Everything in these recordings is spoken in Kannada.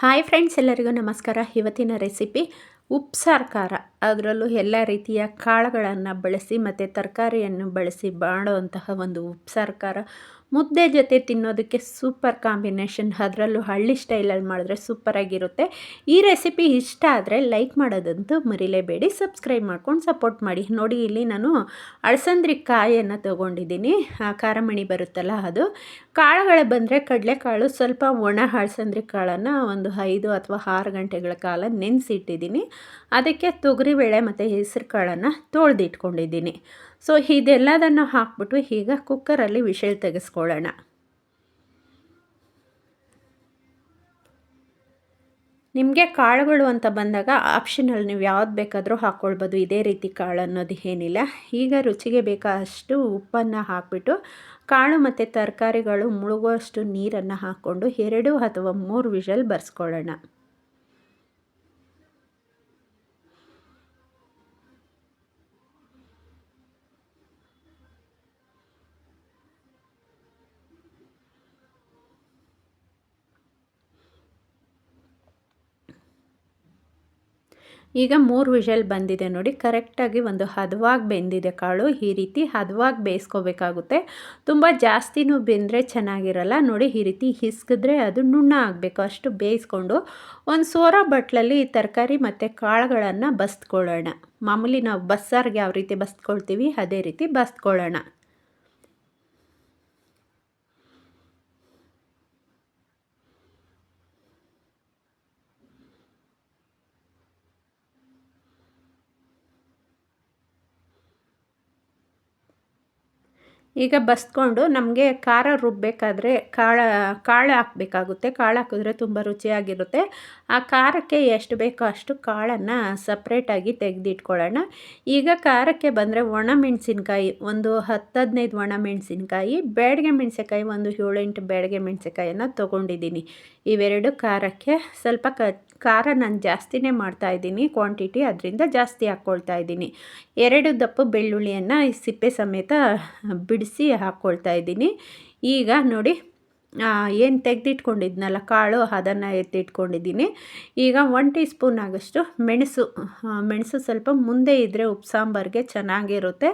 ಹಾಯ್ ಫ್ರೆಂಡ್ಸ್, ಎಲ್ಲರಿಗೂ ನಮಸ್ಕಾರ. ಇವತ್ತಿನ ರೆಸಿಪಿ ಉಪ್ಸಾರು ಖಾರ. ಅದರಲ್ಲೂ ಎಲ್ಲ ರೀತಿಯ ಕಾಳುಗಳನ್ನು ಬಳಸಿ ಮತ್ತು ತರಕಾರಿಯನ್ನು ಬಳಸಿ ಮಾಡುವಂತಹ ಒಂದು ಉಪ್ಸಾರು ಖಾರ. ಮುದ್ದೆ ಜೊತೆ ತಿನ್ನೋದಕ್ಕೆ ಸೂಪರ್ ಕಾಂಬಿನೇಷನ್. ಅದರಲ್ಲೂ ಹಳ್ಳಿ ಸ್ಟೈಲಲ್ಲಿ ಮಾಡಿದ್ರೆ ಸೂಪರಾಗಿರುತ್ತೆ. ಈ ರೆಸಿಪಿ ಇಷ್ಟ ಆದರೆ ಲೈಕ್ ಮಾಡೋದಂತೂ ಮರಿಲೇಬೇಡಿ. ಸಬ್ಸ್ಕ್ರೈಬ್ ಮಾಡ್ಕೊಂಡು ಸಪೋರ್ಟ್ ಮಾಡಿ. ನೋಡಿ, ಇಲ್ಲಿ ನಾನು ಅಳಸಂದ್ರಿ ಕಾಯನ್ನು ತೊಗೊಂಡಿದ್ದೀನಿ. ಖಾರಮಣಿ ಬರುತ್ತಲ್ಲ ಅದು. ಕಾಳುಗಳು ಬಂದರೆ ಕಡಲೆಕಾಳು, ಸ್ವಲ್ಪ ಒಣ ಅಳಸಂದ್ರಿ ಕಾಳನ್ನು ಒಂದು ಐದು ಅಥವಾ ಆರು ಗಂಟೆಗಳ ಕಾಲ ನೆನೆಸಿಟ್ಟಿದ್ದೀನಿ. ಅದಕ್ಕೆ ತೊಗರಿಬೇಳೆ ಮತ್ತು ಹೆಸರು ಕಾಳನ್ನು ತೊಳೆದಿಟ್ಕೊಂಡಿದ್ದೀನಿ. ಸೊ, ಇದೆಲ್ಲದನ್ನು ಹಾಕ್ಬಿಟ್ಟು ಈಗ ಕುಕ್ಕರಲ್ಲಿ ವಿಷಲ್ ತೆಗೆಸ್ಕೊಳ್ಳೋಣ ನಿಮಗೆ ಕಾಳುಗಳು ಅಂತ ಬಂದಾಗ ಆಪ್ಷನಲ್ ನೀವು ಯಾವ್ದು ಬೇಕಾದರೂ ಹಾಕ್ಕೊಳ್ಬೋದು ಇದೇ ರೀತಿ ಕಾಳು ಅನ್ನೋದು ಏನಿಲ್ಲ. ಈಗ ರುಚಿಗೆ ಬೇಕಾದಷ್ಟು ಉಪ್ಪನ್ನು ಹಾಕಿಬಿಟ್ಟು ಕಾಳು ಮತ್ತು ತರಕಾರಿಗಳು ಮುಳುಗುವಷ್ಟು ನೀರನ್ನು ಹಾಕ್ಕೊಂಡು ಎರಡು ಅಥವಾ ಮೂರು ವಿಷಲ್ ಬರ್ಸ್ಕೊಳ್ಳೋಣ. ಈಗ ಮೂರು ವಿಷಲ್ ಬಂದಿದೆ ನೋಡಿ. ಕರೆಕ್ಟಾಗಿ ಒಂದು ಹದವಾಗಿ ಬೆಂದಿದೆ ಕಾಳು. ಈ ರೀತಿ ಹದವಾಗಿ ಬೇಯಿಸ್ಕೋಬೇಕಾಗುತ್ತೆ. ತುಂಬ ಜಾಸ್ತಿನೂ ಬೆಂದರೆ ಚೆನ್ನಾಗಿರಲ್ಲ. ನೋಡಿ, ಈ ರೀತಿ ಹಿಸ್ಕಿದ್ರೆ ಅದು ನುಣ್ಣ ಆಗಬೇಕು. ಅಷ್ಟು ಬೇಯಿಸ್ಕೊಂಡು ಒಂದು ಸೋರ ಬಟ್ಲಲ್ಲಿ ತರಕಾರಿ ಮತ್ತು ಕಾಳುಗಳನ್ನು ಬಸ್ತ್ಕೊಳ್ಳೋಣ ಮಾಮೂಲಿ ನಾವು ಬಸ್ಸಾರಿಗೆ ಯಾವ ರೀತಿ ಬಸ್ತ್ಕೊಳ್ತೀವಿ ಅದೇ ರೀತಿ ಬಸ್ತ್ಕೊಳ್ಳೋಣ ಈಗ ಬಸ್ಕೊಂಡು ನಮಗೆ ಖಾರ ರುಬ್ಬಬೇಕಾದ್ರೆ ಕಾಳು ಕಾಳು ಹಾಕಬೇಕಾಗುತ್ತೆ. ಕಾಳು ಹಾಕಿದ್ರೆ ತುಂಬ ರುಚಿಯಾಗಿರುತ್ತೆ. ಆ ಖಾರಕ್ಕೆ ಎಷ್ಟು ಬೇಕೋ ಅಷ್ಟು ಕಾಳನ್ನು ಸಪ್ರೇಟಾಗಿ ತೆಗೆದಿಟ್ಕೊಳ್ಳೋಣ. ಈಗ ಖಾರಕ್ಕೆ ಬಂದರೆ ಒಣಮೆಣಸಿನ್ಕಾಯಿ ಒಂದು ಹತ್ತು ಹದಿನೈದು ಒಣ ಮೆಣಸಿನ್ಕಾಯಿ, ಬೇಡಿಗೆ ಮೆಣಸಿನ್ಕಾಯಿ, ಒಂದು ಏಳೆಂಟು ಬೇಡಿಗೆ ಮೆಣಸಿನ್ಕಾಯನ್ನು ತೊಗೊಂಡಿದ್ದೀನಿ. ಇವೆರಡು ಖಾರಕ್ಕೆ ಸ್ವಲ್ಪ ಕ, ಖಾರ ನಾನು ಜಾಸ್ತಿನೇ ಮಾಡ್ತಾಯಿದ್ದೀನಿ ಕ್ವಾಂಟಿಟಿ ಅದರಿಂದ ಜಾಸ್ತಿ ಹಾಕ್ಕೊಳ್ತಾ ಇದ್ದೀನಿ. ಎರಡು ದಪ್ಪು ಬೆಳ್ಳುಳ್ಳಿಯನ್ನು ಸಿಪ್ಪೆ ಸಮೇತ ಬಿಡಿಸಿ ಹಾಕ್ಕೊಳ್ತಾ ಇದ್ದೀನಿ. ಈಗ ನೋಡಿ ಏನು ತೆಗೆದಿಟ್ಕೊಂಡಿದ್ನಲ್ಲ, ಕಾಳು, ಅದನ್ನು ಎತ್ತಿಟ್ಕೊಂಡಿದ್ದೀನಿ. ಈಗ ಒನ್ ಟೀ ಸ್ಪೂನ್ ಆಗೋಷ್ಟು ಮೆಣಸು ಮೆಣಸು ಸ್ವಲ್ಪ ಮುಂದೆ ಇದ್ದರೆ ಉಪ್ಪು, ಸಾಂಬಾರಿಗೆ ಚೆನ್ನಾಗಿರುತ್ತೆ.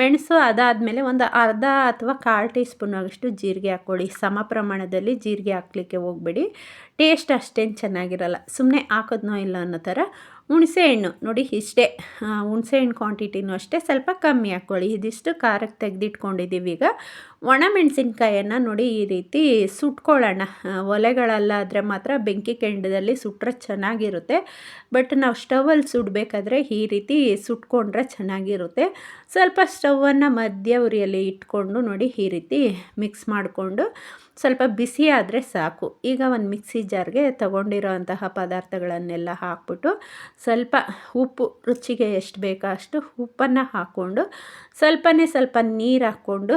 ಮೆಣಸು ಅದಾದಮೇಲೆ ಒಂದು ಅರ್ಧ ಅಥವಾ ಕಾಲು ಟೀ ಸ್ಪೂನ್ ಆಗೋಷ್ಟು ಜೀರಿಗೆ ಹಾಕ್ಕೊಳ್ಳಿ. ಸಮ ಪ್ರಮಾಣದಲ್ಲಿ ಜೀರಿಗೆ ಹಾಕ್ಲಿಕ್ಕೆ ಹೋಗ್ಬೇಡಿ. ಟೇಸ್ಟ್ ಅಷ್ಟೇನು ಚೆನ್ನಾಗಿರಲ್ಲ. ಸುಮ್ಮನೆ ಹಾಕೋದ್ನೋ ಇಲ್ಲ ಅನ್ನೋ ಥರ ಹುಣಸೆಹಣ್ಣು ನೋಡಿ, ಇಷ್ಟೇ. ಹುಣಸೆಹಣ್ಣು ಕ್ವಾಂಟಿಟಿನೂ ಅಷ್ಟೇ. ಸ್ವಲ್ಪ ಕಮ್ಮಿ ಹಾಕ್ಕೊಳ್ಳಿ. ಇದಿಷ್ಟು ಖಾರಕ್ಕೆ ತೆಗೆದಿಟ್ಕೊಂಡಿದ್ದೀವಿ ಈಗ. ಒಣಮೆಣಸಿನ್ಕಾಯನ್ನು ನೋಡಿ ಈ ರೀತಿ ಸುಟ್ಕೊಳ್ಳೋಣ. ಒಲೆಗಳಲ್ಲಾದರೆ ಮಾತ್ರ ಬೆಂಕಿ ಕೆಂಡದಲ್ಲಿ ಸುಟ್ಟರೆ ಚೆನ್ನಾಗಿರುತ್ತೆ. ಬಟ್ ನಾವು ಸ್ಟವಲ್ಲಿ ಸುಡಬೇಕಾದ್ರೆ ಈ ರೀತಿ ಸುಟ್ಕೊಂಡ್ರೆ ಚೆನ್ನಾಗಿರುತ್ತೆ. ಸ್ವಲ್ಪ ಸ್ಟವನ್ನು ಮಧ್ಯ ಉರಿಯಲ್ಲಿ ಇಟ್ಕೊಂಡು ನೋಡಿ ಈ ರೀತಿ ಮಿಕ್ಸ್ ಮಾಡಿಕೊಂಡು ಸ್ವಲ್ಪ ಬಿಸಿ ಆದರೆ ಸಾಕು. ಈಗ ಒಂದು ಮಿಕ್ಸಿ ಜಾರ್ಗೆ ತಗೊಂಡಿರೋ ಅಂತಹ ಪದಾರ್ಥಗಳನ್ನೆಲ್ಲ ಹಾಕ್ಬಿಟ್ಟು ಸ್ವಲ್ಪ ಉಪ್ಪು, ರುಚಿಗೆ ಎಷ್ಟು ಬೇಕೋ ಅಷ್ಟು ಉಪ್ಪನ್ನು ಹಾಕ್ಕೊಂಡು ಸ್ವಲ್ಪನೇ ಸ್ವಲ್ಪ ನೀರು ಹಾಕ್ಕೊಂಡು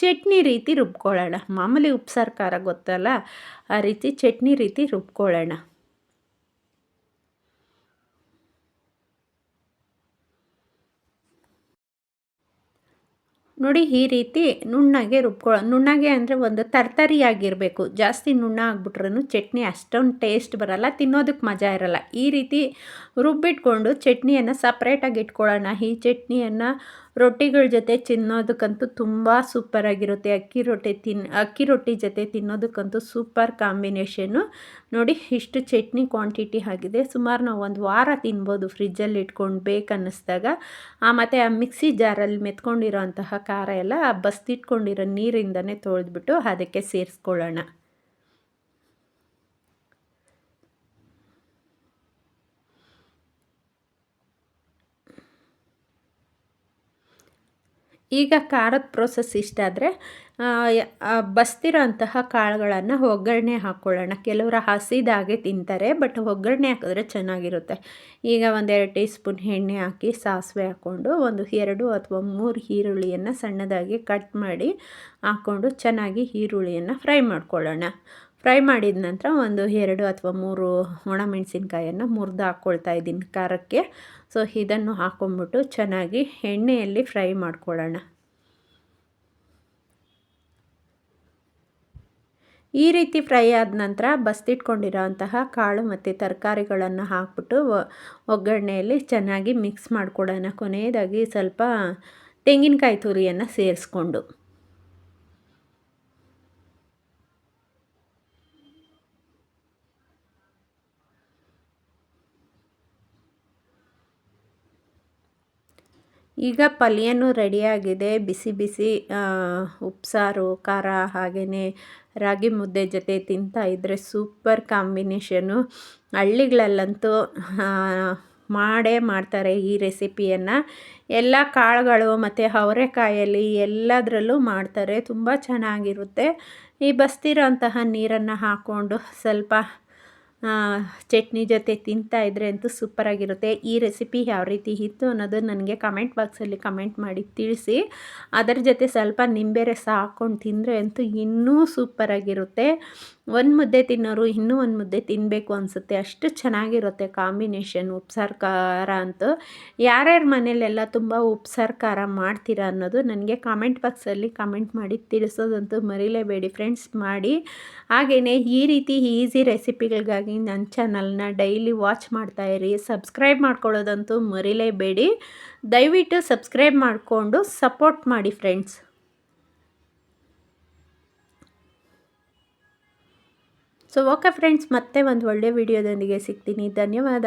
ಚಟ್ನಿ ರೀತಿ ರುಬ್ಕೊಳ್ಳೋಣ. ಮಾಮೂಲಿ ಉಪ್ಸಾರು, ಖಾರ ಗೊತ್ತಲ್ಲ? ಆ ರೀತಿ ಚಟ್ನಿ ರೀತಿ ರುಬ್ಕೊಳ್ಳೋಣ. ನೋಡಿ ಈ ರೀತಿ ನುಣ್ಣಗೆ ರುಬ್ಕೊಳ, ನುಣ್ಣಗೆ ಅಂದರೆ ಒಂದು ತರ್ತರಿಯಾಗಿರಬೇಕು. ಜಾಸ್ತಿ ನುಣ್ಣ ಆಗ್ಬಿಟ್ರೂ ಚಟ್ನಿ ಅಷ್ಟೊಂದು ಟೇಸ್ಟ್ ಬರಲ್ಲ ತಿನ್ನೋದಕ್ಕೆ ಮಜಾ ಇರಲ್ಲ. ಈ ರೀತಿ ರುಬ್ಬಿಟ್ಕೊಂಡು ಚಟ್ನಿಯನ್ನು ಸಪ್ರೇಟಾಗಿ ಇಟ್ಕೊಳ್ಳೋಣ. ಈ ಚಟ್ನಿಯನ್ನು ರೊಟ್ಟಿಗಳ ಜೊತೆ ತಿನ್ನೋದಕ್ಕಂತೂ ತುಂಬ ಸೂಪರಾಗಿರುತ್ತೆ ಅಕ್ಕಿ ರೊಟ್ಟಿ ತಿನ್, ಅಕ್ಕಿ ರೊಟ್ಟಿ ಜೊತೆ ತಿನ್ನೋದಕ್ಕಂತೂ ಸೂಪರ್ ಕಾಂಬಿನೇಷನ್ನು ನೋಡಿ ಇಷ್ಟು ಚಟ್ನಿ ಕ್ವಾಂಟಿಟಿ ಆಗಿದೆ. ಸುಮಾರು ನಾವು ಒಂದು ವಾರ ತಿನ್ಬೋದು ಫ್ರಿಜ್ಜಲ್ಲಿ ಇಟ್ಕೊಂಡು ಬೇಕನ್ನಿಸ್ದಾಗ ಮತ್ತು ಆ ಮಿಕ್ಸಿ ಜಾರಲ್ಲಿ ಮೆತ್ಕೊಂಡಿರೋ ಅಂತಹ ಖಾರ ಎಲ್ಲ ಬಸ್ತಿಟ್ಕೊಂಡಿರೋ ನೀರಿಂದನೇ ತೊಳೆದ್ಬಿಟ್ಟು ಅದಕ್ಕೆ ಸೇರಿಸ್ಕೊಳ್ಳೋಣ. ಈಗ ಖಾರದ ಪ್ರೋಸೆಸ್ ಇಷ್ಟಾದರೆ ಬಸ್ತಿರೋ ಅಂತಹ ಕಾಳುಗಳನ್ನು ಒಗ್ಗರಣೆ ಹಾಕ್ಕೊಳ್ಳೋಣ ಕೆಲವರು ಹಸಿದಾಗೆ ತಿಂತಾರೆ ಬಟ್ ಒಗ್ಗರಣೆ ಹಾಕಿದ್ರೆ ಚೆನ್ನಾಗಿರುತ್ತೆ. ಈಗ ಒಂದೆರಡು ಟೀ ಸ್ಪೂನ್ ಎಣ್ಣೆ ಹಾಕಿ ಸಾಸಿವೆ ಹಾಕ್ಕೊಂಡು, ಒಂದು ಎರಡು ಅಥವಾ ಮೂರು ಈರುಳ್ಳಿಯನ್ನು ಸಣ್ಣದಾಗಿ ಕಟ್ ಮಾಡಿ ಹಾಕ್ಕೊಂಡು ಚೆನ್ನಾಗಿ ಈರುಳ್ಳಿಯನ್ನು ಫ್ರೈ ಮಾಡ್ಕೊಳ್ಳೋಣ. ಫ್ರೈ ಮಾಡಿದ ನಂತರ ಒಂದು ಎರಡು ಅಥವಾ ಮೂರು ಒಣಮೆಣಸಿನ್ಕಾಯನ್ನು ಮುರಿದು ಹಾಕ್ಕೊಳ್ತಾ ಇದ್ದೀನಿ ಖಾರಕ್ಕೆ. ಸೊ ಇದನ್ನು ಹಾಕ್ಕೊಂಬಿಟ್ಟು ಚೆನ್ನಾಗಿ ಎಣ್ಣೆಯಲ್ಲಿ ಫ್ರೈ ಮಾಡ್ಕೊಳ್ಳೋಣ. ಈ ರೀತಿ ಫ್ರೈ ಆದ ನಂತರ ಬಸ್ತಿಟ್ಕೊಂಡಿರೋಂತಹ ಕಾಳು ಮತ್ತು ತರಕಾರಿಗಳನ್ನು ಹಾಕ್ಬಿಟ್ಟು ಒಗ್ಗರಣೆಯಲ್ಲಿ ಚೆನ್ನಾಗಿ ಮಿಕ್ಸ್ ಮಾಡ್ಕೊಡೋಣ ಕೊನೆಯದಾಗಿ ಸ್ವಲ್ಪ ತೆಂಗಿನಕಾಯಿ ತುರಿಯನ್ನು ಸೇರಿಸ್ಕೊಂಡು. ಈಗ ಪಲ್ಯನೂ ರೆಡಿಯಾಗಿದೆ. ಬಿಸಿ ಬಿಸಿ ಉಪ್ಸಾರು, ಖಾರ ಹಾಗೆಯೇ ರಾಗಿ ಮುದ್ದೆ ಜೊತೆ ತಿಂತಾ ಇದ್ದರೆ ಸೂಪರ್ ಕಾಂಬಿನೇಷನು. ಹಳ್ಳಿಗಳಲ್ಲಂತೂ ಮಾಡೇ ಮಾಡ್ತಾರೆ ಈ ರೆಸಿಪಿಯನ್ನು. ಎಲ್ಲ ಕಾಳುಗಳು ಮತ್ತು ಅವರೆಕಾಯಲ್ಲಿ ಎಲ್ಲದರಲ್ಲೂ ಮಾಡ್ತಾರೆ. ತುಂಬ ಚೆನ್ನಾಗಿರುತ್ತೆ. ಈ ಬಸ್ತಿರೋ ಅಂತಹ ನೀರನ್ನು ಹಾಕ್ಕೊಂಡು ಸ್ವಲ್ಪ ಚಟ್ನಿ ಜೊತೆ ತಿಂತಾ ಇದ್ದರೆ ಅಂತೂ ಸೂಪರಾಗಿರುತ್ತೆ ಈ ರೆಸಿಪಿ ಯಾವ ರೀತಿ ಇತ್ತು ಅನ್ನೋದು ನನಗೆ ಕಮೆಂಟ್ ಬಾಕ್ಸಲ್ಲಿ ಕಮೆಂಟ್ ಮಾಡಿ ತಿಳಿಸಿ. ಅದರ ಜೊತೆ ಸ್ವಲ್ಪ ನಿಂಬೆ ರಸ ಹಾಕ್ಕೊಂಡು ತಿಂದರೆ ಅಂತೂ ಇನ್ನೂ ಸೂಪರಾಗಿರುತ್ತೆ ಒಂದು ಮುದ್ದೆ ತಿನ್ನೋರು ಇನ್ನೂ ಒಂದು ಮುದ್ದೆ ತಿನ್ನಬೇಕು ಅನಿಸುತ್ತೆ. ಅಷ್ಟು ಚೆನ್ನಾಗಿರುತ್ತೆ ಕಾಂಬಿನೇಷನ್ ಉಪ್ಸಾರು, ಖಾರ ಅಂತೂ. ಯಾರ್ಯಾರ ಮನೇಲೆಲ್ಲ ತುಂಬ ಉಪ್ಸಾರು, ಖಾರ ಮಾಡ್ತೀರಾ ಅನ್ನೋದು ನನಗೆ ಕಾಮೆಂಟ್ ಬಾಕ್ಸಲ್ಲಿ ಕಮೆಂಟ್ ಮಾಡಿ ತಿಳಿಸೋದಂತೂ ಮರಿಲೇಬೇಡಿ ಫ್ರೆಂಡ್ಸ್ ಮಾಡಿ. ಹಾಗೆಯೇ ಈ ರೀತಿ ಈಸಿ ರೆಸಿಪಿಗಳಿಗಾಗಿ ನನ್ನ ಚಾನಲ್ನ ಡೈಲಿ ವಾಚ್ ಮಾಡ್ತಾಯಿರಿ ಸಬ್ಸ್ಕ್ರೈಬ್ ಮಾಡ್ಕೊಳ್ಳೋದಂತೂ ಮರಿಲೇಬೇಡಿ. ದಯವಿಟ್ಟು ಸಬ್ಸ್ಕ್ರೈಬ್ ಮಾಡಿಕೊಂಡು ಸಪೋರ್ಟ್ ಮಾಡಿ ಫ್ರೆಂಡ್ಸ್ ಸೊ ಓಕೆ ಫ್ರೆಂಡ್ಸ್ ಮತ್ತೆ ಒಂದು ಒಳ್ಳೆ ವಿಡಿಯೋದೊಂದಿಗೆ ಸಿಗ್ತೀನಿ. ಧನ್ಯವಾದ.